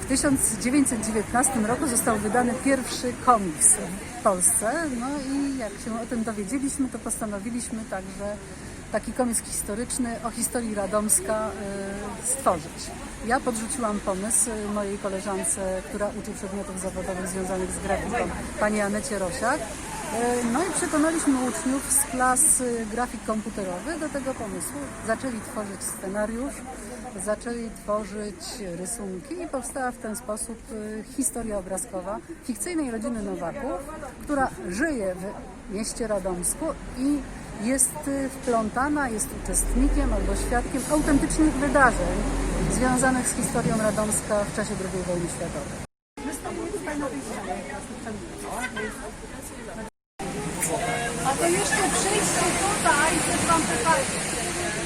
W 1919 roku został wydany pierwszy komiks w Polsce. No i jak się o tym dowiedzieliśmy, to postanowiliśmy także taki komiks historyczny o historii Radomska y, stworzyć. Ja podrzuciłam pomysł mojej koleżance, która uczy przedmiotów zawodowych związanych z grafiką, pani Anecie Rosiak. Y, No i przekonaliśmy uczniów z klas y, grafik komputerowych do tego pomysłu. Zaczęli tworzyć scenariusz, zaczęli tworzyć rysunki i powstała w ten sposób y, historia obrazkowa fikcyjnej rodziny Nowaków, która żyje w mieście Radomsku i jest y, wplątana, jest uczestnikiem albo świadkiem autentycznych wydarzeń związanych z historią Radomska w czasie II wojny światowej. Jeszcze przyjdźcie tutaj, coś wam pokażę.